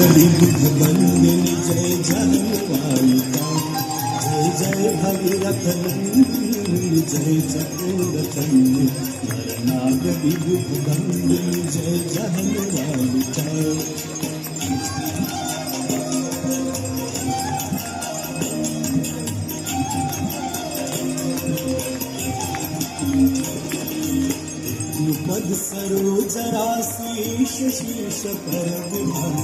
बंदन जय जनवालिका जय जय भगीरथ जय जगोरथन नाग विभुत बंदन जय जनवालिका पद सरोज राशीष शीश पर विभान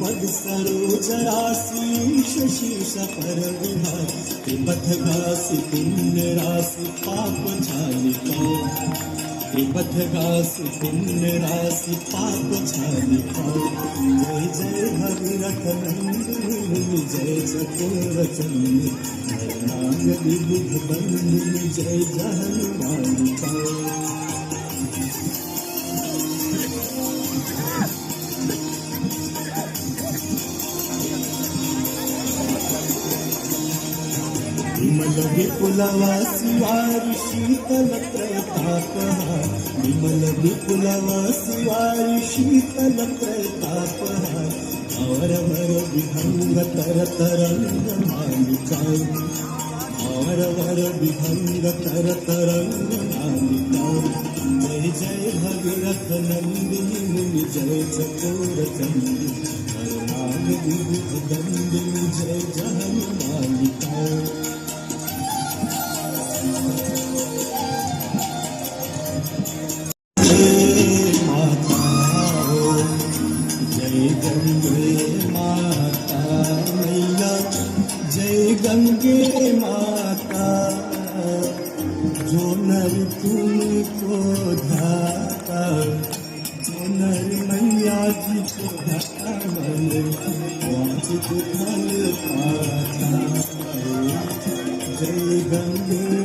पद सरोज राशीष शीश पर विभान पथ गासी पुण्य राशि पाप छालिका पथ गासी पुण्य राशि पाप छालिका जय जय भगीरथ नंदिनी, जय चकोर चंद नाग विबुध बंदिनी जय विमल विपुलवासिवारि शीतल प्रतापः विमल विपुलवासिवारि शीतल प्रतापः और वर विभंग तर तरंग और वर विभंग तर तरंग मालिका जय जय भगीरथ नंदिनी मुनि, जय चकोर चंदी। हर नाग विभुज दंदिनी जय जहन मालिका गंगे माता, जो नर तुमको धाता जो नर मैया जी को फल पाता जय गंगे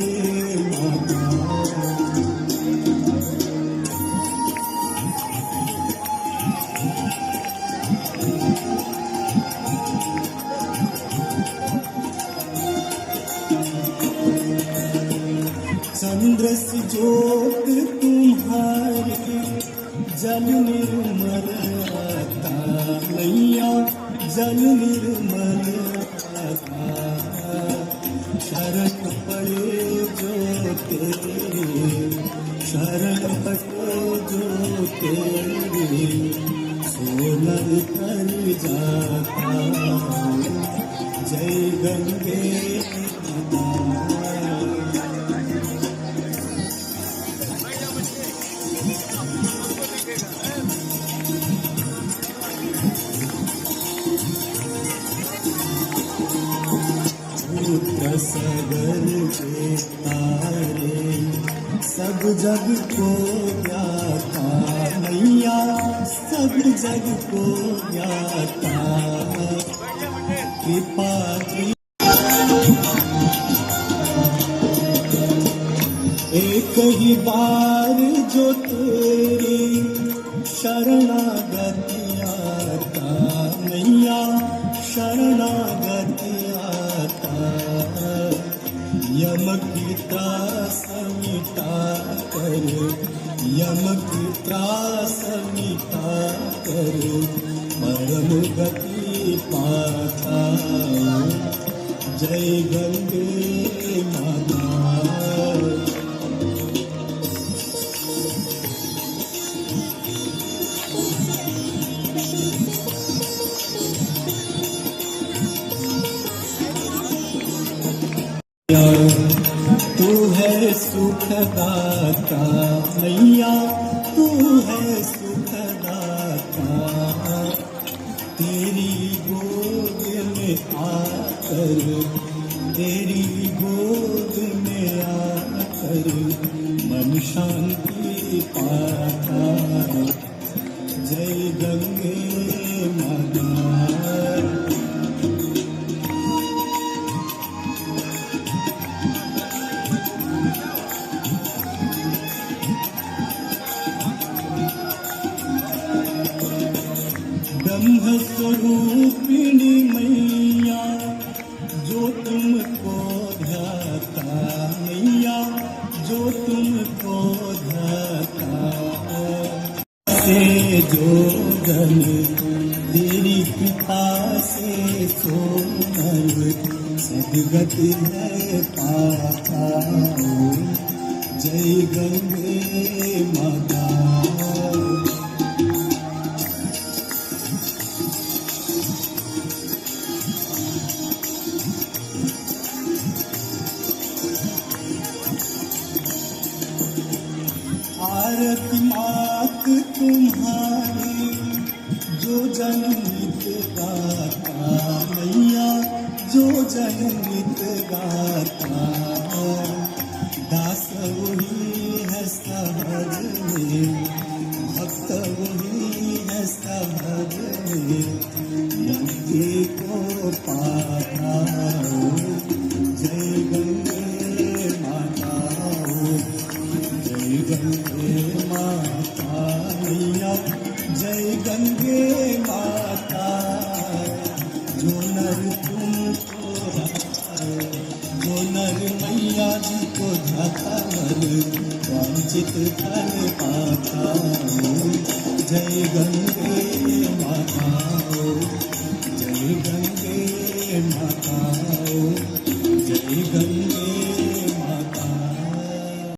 चंद्र से ज्योत तुम्हारी जल निर्मल आता मैया जल निर्मल आता शरण पड़े जो तेरे, शरण पड़े जो तेरे सोनर कर जाता। जय गंगे माता। जग को ज्ञाता मैया, सब जग को ज्ञाता कृपा एक ही बार जो तेरी शरणागति आता, मैया, शरणागति यम की त्रास मिटा कर। यम की त्रास मिटा कर। परम गति पाता। जय गंगे सुखदाता मैया, तू है सुखदाता तेरी गोद में आकर, तेरी गोद में आकर, मन शांति पाता। जय गंगे माता। स्वरूपिणी मैया, जो तुमको ध्याता मैया, जो तुमको ध्याता से जो जन तेरी पिता से सोनर सदगति है पाता जय गंगे माता। आरती मात तुम्हारी, जो जनमित गाता मैया, जो जनमित गाता दास वही है सहज में, भक्त वही है सहज में को पाता जय को धकर वंचित फल पाता जय गंगे